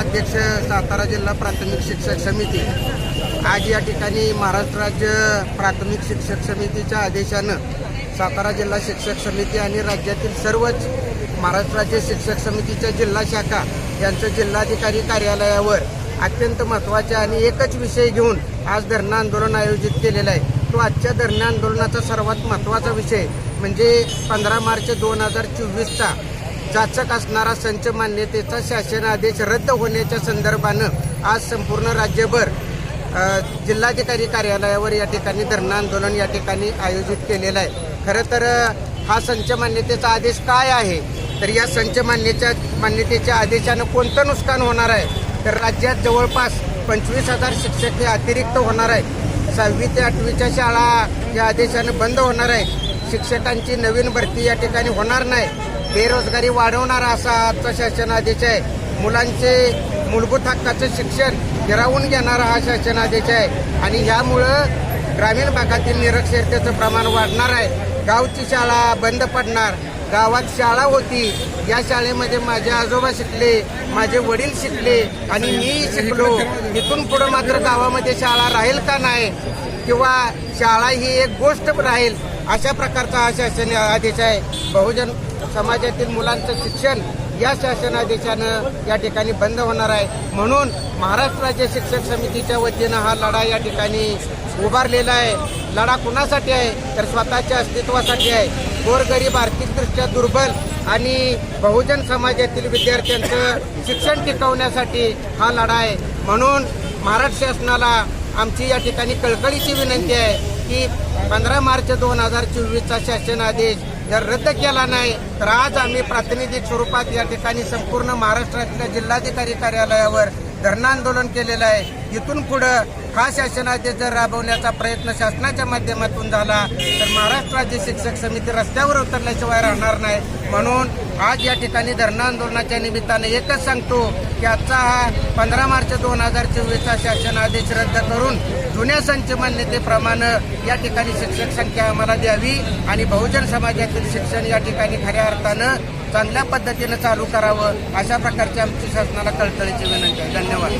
अध्यक्ष सातारा जिल्हा प्राथमिक शिक्षक समिती. आज या ठिकाणी महाराष्ट्र राज्य प्राथमिक शिक्षक समितीच्या आदेशानं सातारा जिल्हा शिक्षक समिती आणि राज्यातील सर्वच महाराष्ट्र राज्य शिक्षक समितीच्या जिल्हा शाखा यांचं जिल्हाधिकारी कार्यालयावर अत्यंत महत्त्वाचे आणि एकच विषय घेऊन आज धरणं आंदोलन आयोजित केलेलं आहे. तो आजच्या धरणं आंदोलनाचा सर्वात महत्त्वाचा विषय म्हणजे पंधरा मार्च दोन हजार चोवीसचा जाचक असणारा संच मान्यतेचा शासन आदेश रद्द होण्याच्या संदर्भानं आज संपूर्ण राज्यभर जिल्हाधिकारी कार्यालयावर या ठिकाणी धरणं आंदोलन या ठिकाणी आयोजित केलेलं आहे. खरं तर हा संच मान्यतेचा आदेश काय आहे? तर या संच मान्यच्या मान्यतेच्या आदेशानं कोणतं नुकसान होणार आहे? तर राज्यात जवळपास पंचवीस हजार शिक्षक हे अतिरिक्त होणार आहे सहावी ते आठवीच्या शाळा या आदेशानं बंद होणार आहे शिक्षकांची नवीन भरती या ठिकाणी होणार नाही. बेरोजगारी वाढवणारा असा आजचा शासन आदेश आहे. मुलांचे मूलभूत हक्काचं शिक्षण हिरावून घेणारा हा शासन आदेश आहे. आणि यामुळं ग्रामीण भागातील निरक्षरतेचं प्रमाण वाढणार आहे. गावची शाळा बंद पडणार. गावात शाळा होती. या शाळेमध्ये माझे आजोबा शिकले माझे वडील शिकले आणि मी शिकलो. इथून पुढं मात्र गावामध्ये शाळा राहील का नाही किंवा शाळा ही एक गोष्ट राहील अशा प्रकारचा हा शासन आदेश आहे. बहुजन समाजातील मुलांचं शिक्षण या शासनादेशानं या ठिकाणी बंद होणार आहे. म्हणून महाराष्ट्र राज्य शिक्षक समितीच्या वतीनं हा लढा या ठिकाणी उभारलेला आहे. लढा कुणासाठी आहे? तर स्वतःच्या अस्तित्वासाठी आहे. गोरगरीब आर्थिकदृष्ट्या दुर्बल आणि बहुजन समाजातील विद्यार्थ्यांचं शिक्षण टिकवण्यासाठी हा लढा आहे. म्हणून महाराष्ट्र शासनाला आमची या ठिकाणी कळकळीची विनंती आहे की पंधरा मार्च दोन हजार चोवीसचा शासन आदेश जर रद्द केला नाही तर आज आम्ही प्रातिनिधिक स्वरूपात या ठिकाणी संपूर्ण महाराष्ट्रातल्या जिल्हाधिकारी कार्यालयावर धरणं आंदोलन केलेलं आहे. इथून पुढं हा शासनादेश जर राबवण्याचा प्रयत्न शासनाच्या माध्यमातून झाला तर महाराष्ट्र राज्य शिक्षक समिती रस्त्यावर उतरल्याशिवाय राहणार नाही. म्हणून आज या ठिकाणी धरणं आंदोलनाच्या निमित्तानं एकच सांगतो की आजचा हा पंधरा मार्च दोन हजार चोवीसचा शासन आदेश रद्द करून जुन्या संच मान्यतेप्रमाणे या ठिकाणी शिक्षक संख्या आम्हाला द्यावी आणि बहुजन समाजातील शिक्षण या ठिकाणी खऱ्या अर्थानं चांगल्या पद्धतीनं चालू करावं अशा प्रकारची आमची शासनाला कळकळीची विनंती आहे. धन्यवाद.